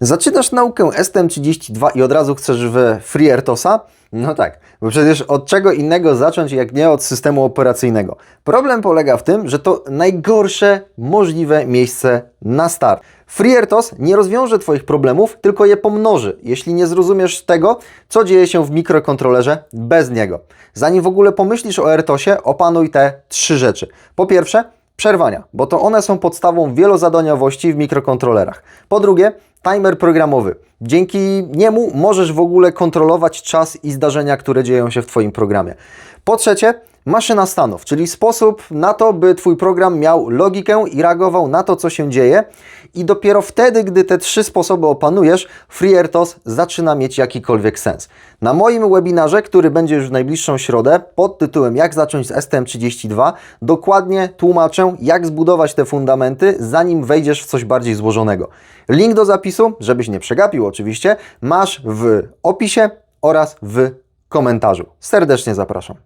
Zaczynasz naukę STM32 i od razu chcesz w FreeRTOSa? No tak, bo przecież od czego innego zacząć, jak nie od systemu operacyjnego. Problem polega w tym, że to najgorsze możliwe miejsce na start. FreeRTOS nie rozwiąże Twoich problemów, tylko je pomnoży, jeśli nie zrozumiesz tego, co dzieje się w mikrokontrolerze bez niego. Zanim w ogóle pomyślisz o RTOSie, opanuj te trzy rzeczy. Po pierwsze, przerwania, bo to one są podstawą wielozadaniowości w mikrokontrolerach. Po drugie, timer programowy. Dzięki niemu możesz w ogóle kontrolować czas i zdarzenia, które dzieją się w Twoim programie. Po trzecie, maszyna stanów, czyli sposób na to, by Twój program miał logikę i reagował na to, co się dzieje. I dopiero wtedy, gdy te trzy sposoby opanujesz, FreeRTOS zaczyna mieć jakikolwiek sens. Na moim webinarze, który będzie już w najbliższą środę, pod tytułem Jak zacząć z STM32, dokładnie tłumaczę, jak zbudować te fundamenty, zanim wejdziesz w coś bardziej złożonego. Link do zapisu, żebyś nie przegapił oczywiście, masz w opisie oraz w komentarzu. Serdecznie zapraszam.